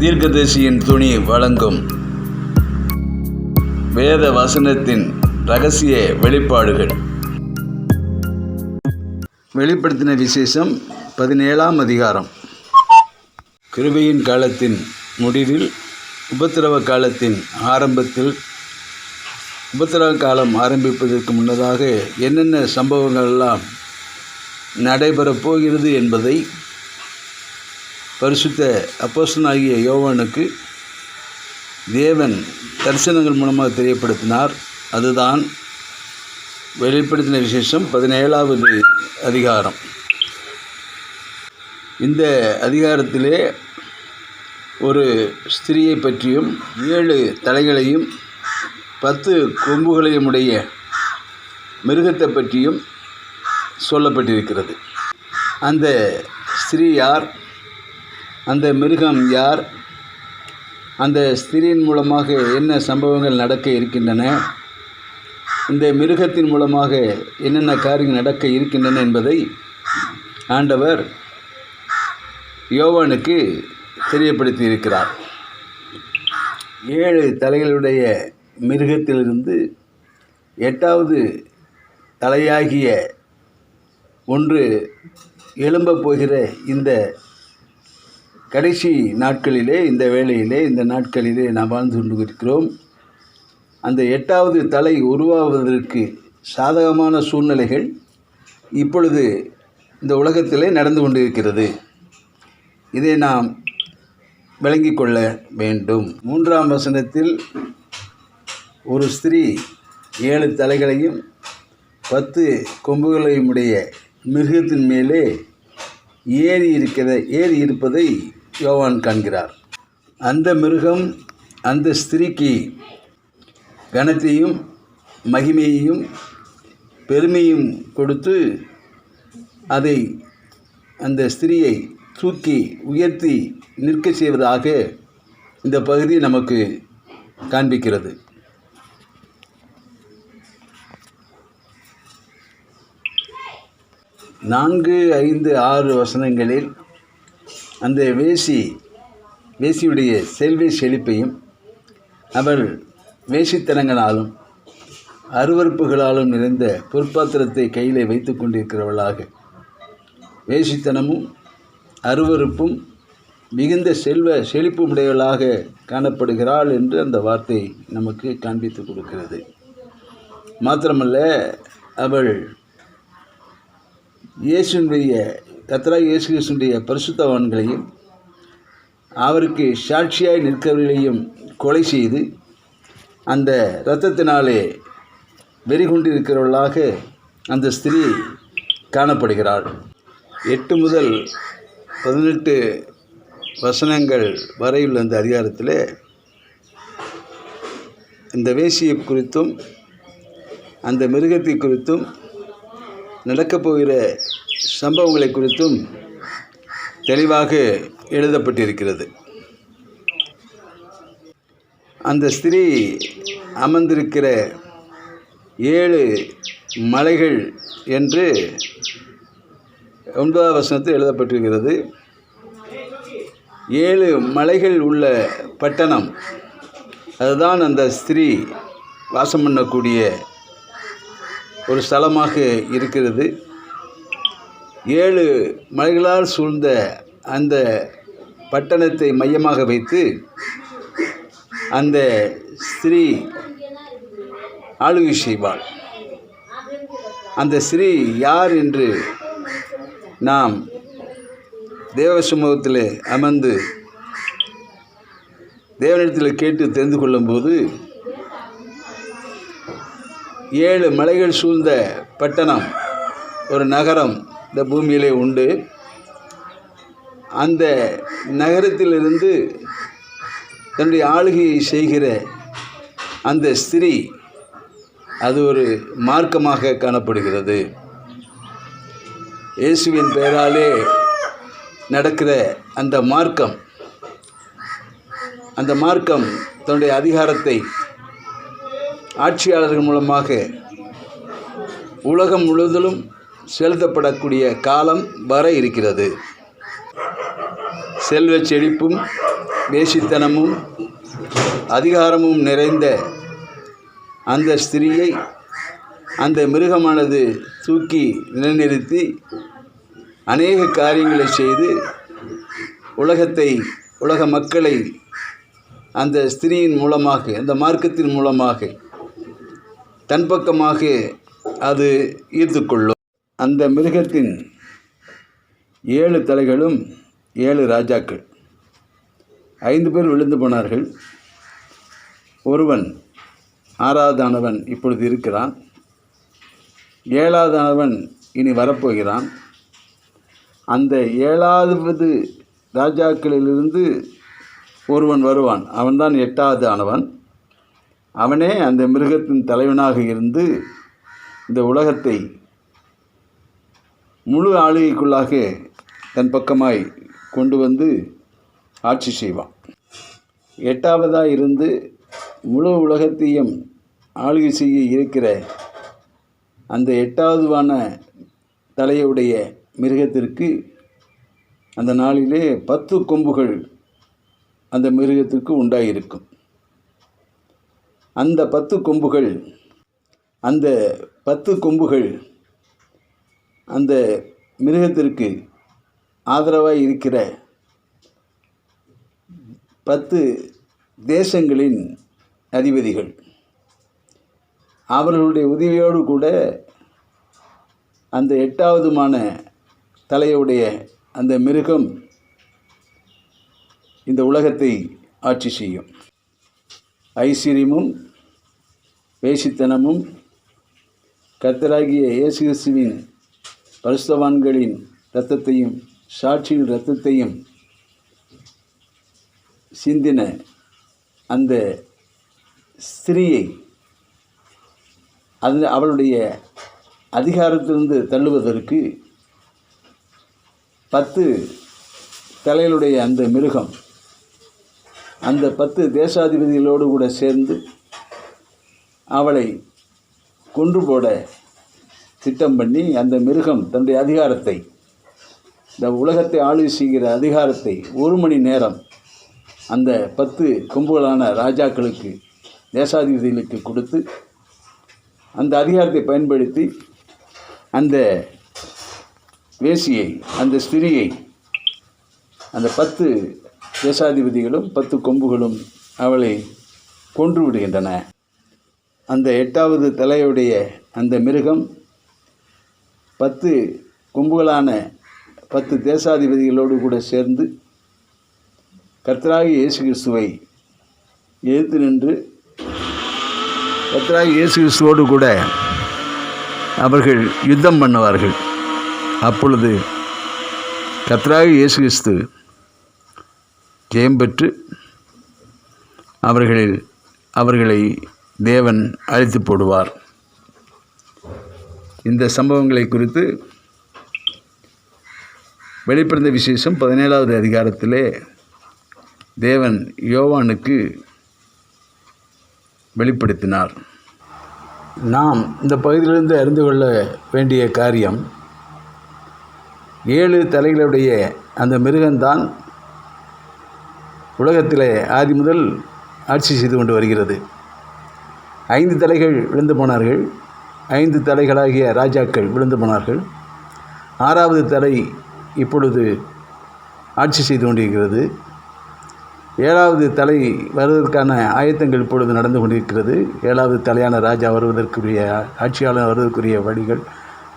தீர்க்கதரிசியின் துணி வழங்கும் வேத வசனத்தின் ரகசிய வெளிப்பாடுகள். வெளிப்படுத்தின விசேஷம் பதினேழாம் அதிகாரம். கிருபையின் காலத்தின் முடிவில் உபத்திரவ காலத்தின் ஆரம்பத்தில் உபத்திரவ காலம் ஆரம்பிப்பதற்கு முன்னதாக என்னென்ன சம்பவங்கள்லாம் நடைபெறப் போகிறது என்பதை பரிசுத்த அப்போசனாகிய யோவானுக்கு தேவன் தரிசனங்கள் மூலமாக தெரியப்படுத்தினார். அதுதான் வெளிப்படுத்தின விசேஷம் பதினேழாவது அதிகாரம். இந்த அதிகாரத்திலே ஒரு ஸ்திரியை பற்றியும் ஏழு தலைகளையும் பத்து கொம்புகளையும் உடைய மிருகத்தை பற்றியும் சொல்லப்பட்டிருக்கிறது. அந்த ஸ்திரீ யார்? அந்த மிருகம் யார்? அந்த ஸ்திரியின் மூலமாக என்ன சம்பவங்கள் நடக்க இருக்கின்றன? இந்த மிருகத்தின் மூலமாக என்னென்ன காரியங்கள் நடக்க இருக்கின்றன என்பதை ஆண்டவர் யோவானுக்கு தெரியப்படுத்தி இருக்கிறார் ஏழு தலைகளுடைய மிருகத்திலிருந்து எட்டாவது தலையாகிய ஒன்று எழும்பப் போகிற இந்த கடைசி நாட்களிலே இந்த வேளையிலே இந்த நாட்களிலே நாம் வாழ்ந்து கொண்டு இருக்கிறோம் அந்த எட்டாவது தலை உருவாவதற்கு சாதகமான சூழ்நிலைகள் இப்பொழுது இந்த உலகத்திலே நடந்து கொண்டிருக்கிறது. இதை நாம் விளங்கிக் கொள்ள வேண்டும். மூன்றாம் வசனத்தில் ஒரு ஸ்திரீ ஏழு தலைகளையும் பத்து கொம்புகளையும் உடைய மிருகத்தின் மேலே ஏறி இருக்கிற ஏறி இருப்பதை யோவான் காண்கிறார். அந்த மிருகம் அந்த ஸ்திரீக்கு கனத்தையும் மகிமையையும் பெருமையும் கொடுத்து அதை அந்த ஸ்திரியை தூக்கி உயர்த்தி நிற்க செய்வதாக இந்த பகுதி நமக்கு காண்பிக்கிறது. நான்கு ஐந்து ஆறு வசனங்களில் அந்த வேசி வேசியுடைய செல்வி செழிப்பையும் அவள் வேசித்தனங்களாலும் அருவறுப்புகளாலும் நிறைந்த பொற்பாத்திரத்தை கையில் வைத்து கொண்டிருக்கிறவளாக. வேசித்தனமும் அருவறுப்பும் மிகுந்த செல்வ செழிப்பு உடையவளாக காணப்படுகிறாள் என்று அந்த வார்த்தை நமக்கு காண்பித்து கொடுக்கிறது. மாத்திரமல்ல அவள் இயேசுடைய கத்ரா இயேசு கிறிஸ்துடைய பரிசுத்தவான்களையும் அவருக்கு சாட்சியாய் நிற்கிறவர்களையும் கொலை செய்து அந்த இரத்தத்தினாலே வெறிகொண்டிருக்கிறவர்களாக அந்த ஸ்திரீ காணப்படுகிறாள். எட்டு முதல் பதினெட்டு வசனங்கள் வரையுள்ள அந்த அதிகாரத்தில் இந்த வேசியை குறித்தும் அந்த மிருகத்தை குறித்தும் நடக்கப் போகிற சம்பவங்களை குறித்தும் தெளிவாக எழுதப்பட்டிருக்கிறது. அந்த ஸ்திரீ அமர்ந்திருக்கிற ஏழு மலைகள் என்று ஒன்பதாம் வசனத்தில் எழுதப்பட்டிருக்கிறது. ஏழு மலைகள் உள்ள பட்டணம் அதுதான் அந்த ஸ்திரீ வாசம் பண்ணக்கூடிய ஒரு ஸ்தலமாக இருக்கிறது. ஏழு மலைகளால் சூழ்ந்த அந்த பட்டணத்தை மையமாக வைத்து அந்த ஸ்திரீ ஆளுகை செய்வாள். அந்த ஸ்திரீ யார் என்று நாம் தேவ சமூகத்தில் அமர்ந்து தேவனிடத்தில் கேட்டு தெரிந்து கொள்ளும்போது ஏழு மலைகள் சூழ்ந்த பட்டணம் ஒரு நகரம் இந்த பூமியிலே உண்டு. அந்த நகரத்திலிருந்து தன்னுடைய ஆளுகையை செய்கிற அந்த ஸ்திரீ அது ஒரு மார்க்கமாக காணப்படுகிறது. இயேசுவின் பெயராலே நடக்கிற அந்த மார்க்கம் அந்த மார்க்கம் தன்னுடைய அதிகாரத்தை ஆட்சியாளர்கள் மூலமாக உலகம் முழுவதிலும் செலுத்தப்படக்கூடிய காலம் வர இருக்கிறது. செல்வச் செழிப்பும் வேசித்தனமும் அதிகாரமும் நிறைந்த அந்த ஸ்திரியை அந்த மிருகமானது தூக்கி நிலைநிறுத்தி அநேக காரியங்களை செய்து உலகத்தை உலக மக்களை அந்த ஸ்திரியின் மூலமாக அந்த மார்க்கத்தின் மூலமாக தன் பக்கமாக அது ஈர்த்துக்கொள்ளும். அந்த மிருகத்தின் ஏழு தலைகளும் ஏழு ராஜாக்கள். ஐந்து பேர் விழுந்து போனார்கள். ஒருவன் ஆறாவதானவன் இப்பொழுது இருக்கிறான். ஏழாவதானவன் இனி வரப்போகிறான். அந்த ஏழாவது ராஜாக்களிலிருந்து ஒருவன் வருவான். அவன்தான் எட்டாவது ஆனவன் அவனே அந்த மிருகத்தின் தலைவனாக இருந்து இந்த உலகத்தை முழு ஆளுகைக்குள்ளாக தன் பக்கமாய் கொண்டு வந்து ஆட்சி செய்வான். எட்டாவதாக இருந்து முழு உலகத்தையும் ஆளுகை செய்ய இருக்கிற அந்த எட்டாவதுவான தலையுடைய மிருகத்திற்கு அந்த நாளிலே பத்து கொம்புகள் அந்த மிருகத்திற்கு உண்டாயிருக்கும். அந்த பத்து கொம்புகள் அந்த பத்து கொம்புகள் அந்த மிருகத்திற்கு ஆதரவாக இருக்கிற பத்து தேசங்களின் அதிபதிகள். அவர்களுடைய உதவியோடு கூட அந்த எட்டாவதுமான தலையுடைய அந்த மிருகம் இந்த உலகத்தை ஆட்சி செய்யும். ஐஸ்வர்யமும் வேசித்தனமும் கர்த்தராகிய இயேசு கிறிஸ்துவின் இரத்தத்தையும் சாட்சியின் இரத்தத்தையும் சிந்தின அந்த ஸ்திரீயை அது அவளுடைய அதிகாரத்திலிருந்து தள்ளுவதற்கு பத்து தலையிலுடைய அந்த மிருகம் அந்த பத்து தேசாதிபதிகளோடு கூட சேர்ந்து அவளை கொன்று போட திட்டம் பண்ணி அந்த மிருகம் தன்னுடைய அதிகாரத்தை இந்த உலகத்தை ஆளுகை செய்கிற அதிகாரத்தை ஒரு மணி நேரம் அந்த பத்து கொம்புகளான ராஜாக்களுக்கு தேசாதிபதிகளுக்கு கொடுத்து அந்த அதிகாரத்தை பயன்படுத்தி அந்த வேசியை அந்த ஸ்திரியை அந்த பத்து தேசாதிபதிகளும் பத்து கொம்புகளும் அவளை கொன்று விடுகின்றன. அந்த எட்டாவது தலையுடைய அந்த மிருகம் பத்து கொம்புகளான பத்து தேசாதிபதிகளோடு கூட சேர்ந்து கர்த்தராகி இயேசு கிறிஸ்துவை எதிர்த்து நின்று கர்த்தராகி இயேசு கிறிஸ்துவோடு கூட அவர்கள் யுத்தம் பண்ணுவார்கள். அப்பொழுது கர்த்தராகி இயேசு கிறிஸ்து ஜெயம் பெற்று அவர்களில் அவர்களை தேவன் அழித்து போடுவார். இந்த சம்பவங்களை குறித்து வெளிப்பிறந்த விசேஷம் பதினேழாவது அதிகாரத்திலே தேவன் யோவானுக்கு வெளிப்படுத்தினார். நாம் இந்த பகுதியிலிருந்து அறிந்து கொள்ள வேண்டிய காரியம் ஏழு தலைகளுடைய அந்த மிருகம்தான் உலகத்திலே ஆதி முதல் ஆட்சி செய்து கொண்டு வருகிறது. ஐந்து தலைகள் விழுந்து போனார்கள். ஐந்து தலைகளாகிய ராஜாக்கள் விழுந்து போனார்கள். ஆறாவது தலை இப்பொழுது ஆட்சி செய்து கொண்டிருக்கிறது. ஏழாவது தலை வருவதற்கான ஆயத்தங்கள் இப்பொழுது நடந்து கொண்டிருக்கிறது. ஏழாவது தலையான ராஜா வருவதற்குரிய ஆட்சியாளர் வருவதற்குரிய வழிகள்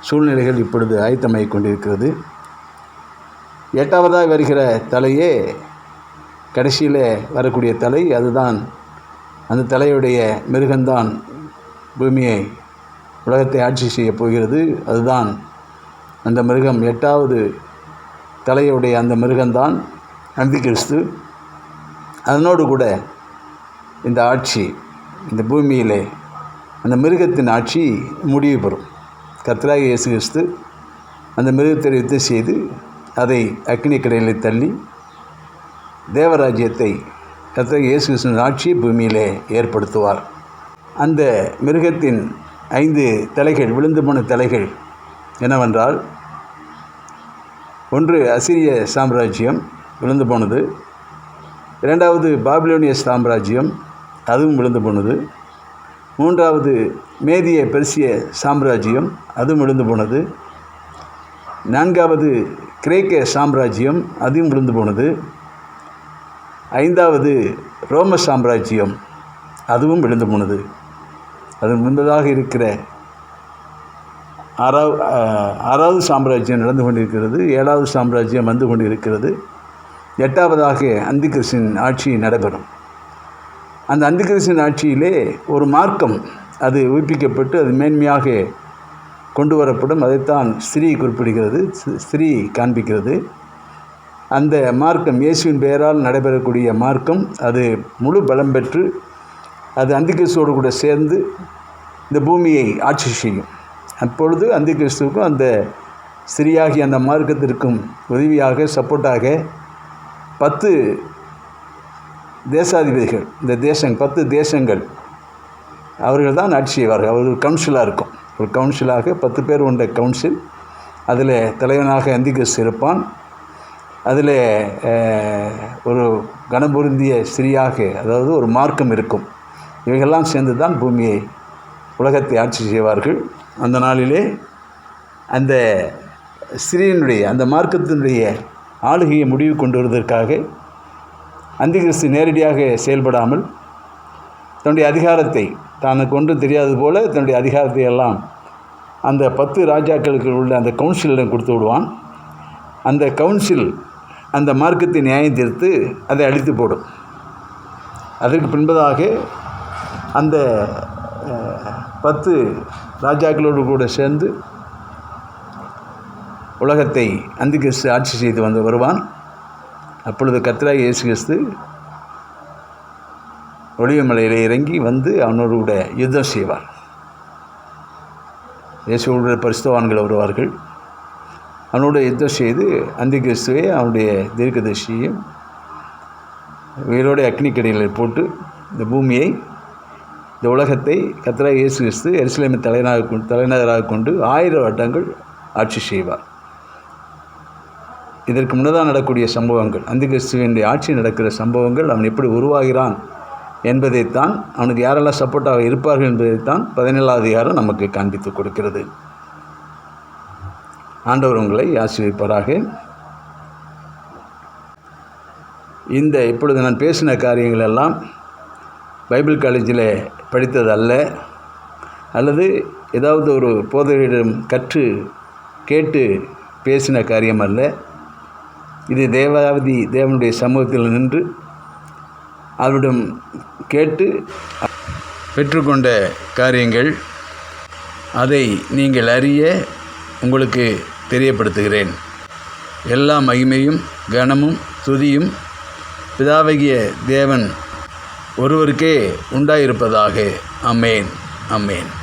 சூழ்நிலைகள் இப்பொழுது ஆயத்தமாகி கொண்டிருக்கிறது. எட்டாவதாக வருகிற தலையே கடைசியில் வரக்கூடிய தலை அதுதான் அந்த தலையுடைய மிருகந்தான் பூமியை உலகத்தை ஆட்சி செய்யப் போகிறது அதுதான். அந்த மிருகம் எட்டாவது தலையுடைய அந்த மிருகம்தான் அந்தி கிறிஸ்து. அதனோடு கூட இந்த ஆட்சி இந்த பூமியிலே அந்த மிருகத்தின் ஆட்சி முடிவு பெறும். கத்ராகி இயேசு கிறிஸ்து அந்த மிருகத்தை யுத்தம் செய்து அதை அக்னி கடையில் தள்ளி தேவராஜ்யத்தை கர்த்தராகி இயேசு கிறிஸ்துவின் ஆட்சியை பூமியிலே ஏற்படுத்துவார். அந்த மிருகத்தின் ஐந்து தலைகள் விழுந்து போன தலைகள் என்னவென்றால் ஒன்று அசிரிய சாம்ராஜ்யம் விழுந்து போனது. இரண்டாவது பாபிலோனிய சாம்ராஜ்யம் அதுவும் விழுந்து போனது. மூன்றாவது மேதிய பெர்சிய சாம்ராஜ்யம் அதுவும் விழுந்து போனது. நான்காவது கிரேக்க சாம்ராஜ்யம் அதுவும் விழுந்து போனது. ஐந்தாவது ரோம சாம்ராஜ்யம் அதுவும் விழுந்து போனது. அது முன்பதாக இருக்கிற ஆறாவது ஆறாவது சாம்ராஜ்யம் நடந்து கொண்டிருக்கிறது ஏழாவது சாம்ராஜ்யம் வந்து கொண்டிருக்கிறது. எட்டாவதாக அந்திகிருஷ்ணன் ஆட்சி நடைபெறும். அந்த அந்திகிருஷ்ணன் ஆட்சியிலே ஒரு மார்க்கம் அது உயிர்ப்பிக்கப்பட்டு அது மேன்மையாக கொண்டு வரப்படும். அதைத்தான் ஸ்திரீ குறிப்பிடுகிறது ஸ்- ஸ்திரீ காண்பிக்கிறது. அந்த மார்க்கம் இயேசுவின் பெயரால் நடைபெறக்கூடிய மார்க்கம் அது முழு பலம் பெற்று அது அந்திகிறிஸ்துவோடு கூட சேர்ந்து இந்த பூமியை ஆட்சி செய்யும். அப்பொழுது அந்திகிறிஸ்துவுக்கும் அந்த ஸ்திரீயாகி அந்த மார்க்கத்திற்கும் உதவியாக சப்போர்ட்டாக பத்து தேசாதிபதிகள் இந்த தேசம் பத்து தேசங்கள் அவர்கள் தான் ஆட்சி செய்வார்கள். அவர் ஒரு கவுன்சிலாக இருக்கும். ஒரு கவுன்சிலாக பத்து பேர் கொண்ட கவுன்சில். அதில் தலைவனாக அந்திகிறிஸ்து இருப்பான். அதில் ஒரு கனபொருந்திய ஸ்திரீயாக அதாவது ஒரு மார்க்கம் இருக்கும். இவைகள்லாம் சேர்ந்து தான் பூமியை உலகத்தை ஆட்சி செய்வார்கள். அந்த நாளிலே அந்த சிறியனுடைய அந்த மார்க்கத்தினுடைய ஆளுகையை முடிவு கொண்டு வருவதற்காக அந்திகிறிஸ்து நேரடியாக செயல்படாமல் தன்னுடைய அதிகாரத்தை தனக்கு ஒன்றும் தெரியாதது போல தன்னுடைய அதிகாரத்தை எல்லாம் அந்த பத்து ராஜாக்களுக்கு உள்ள அந்த கவுன்சிலிடம் கொடுத்து விடுவான். அந்த கவுன்சில் அந்த மார்க்கத்தை நியாயம் தீர்த்து அதை அழித்து போடும். அதற்கு பின்பதாக அந்த பத்து ராஜாக்களோடு கூட சேர்ந்து உலகத்தை அந்திகிறிஸ்து ஆட்சி செய்து வந்து வருவான். அப்பொழுது கர்த்தராகிய இயேசு கிறிஸ்து ஒளிவமலையில் இறங்கி வந்து அவனோடு கூட யுத்தம் செய்வார். இயேசுவோட பரிசுத்தவான்கள் வருவார்கள். அவனோட யுத்தம் செய்து அந்திகிறிஸ்துவை அவனுடைய தீர்க்கதரிசியையும் உயிரோடு அக்னிக்கடியில் போட்டு இந்த பூமியை இந்த உலகத்தை கத்ரா இயேசு கிறிஸ்து எருசலேமை தலைநகராக கொண்டு தலைநகராக கொண்டு ஆயிரம் வருடங்கள் ஆட்சி செய்வார். இதற்கு முன்னதாக நடக்கக்கூடிய சம்பவங்கள் அந்த கிறிஸ்துவனுடைய ஆட்சி நடக்கிற சம்பவங்கள் அவன் எப்படி உருவாகிறான் என்பதைத்தான் அவனுக்கு யாரெல்லாம் சப்போர்ட்டாக இருப்பார்கள் என்பதைத்தான் பதினேழாவது அதிகாரம் நமக்கு காண்பித்து கொடுக்கிறது. ஆண்டவர் உங்களை ஆசிரியப்பாராக இந்த இப்பொழுது நான் பேசின காரியங்கள் எல்லாம் பைபிள் காலேஜில் படித்தது அல்ல அல்லது ஏதாவது ஒரு போதகரிடம் கற்று கேட்டு பேசின காரியம் அல்ல இது தேவாதி தேவனுடைய சமூகத்தில் நின்று அவரிடம் கேட்டு பெற்றுக்கொண்ட காரியங்கள். அதை நீங்கள் அறிய உங்களுக்கு தெரியப்படுத்துகிறேன். எல்லா மகிமையும் கனமும் துதியும் பிதாவகிய தேவன் ஒருவருக்கே உண்டாயிருப்பதாக. அமேன் அமேன்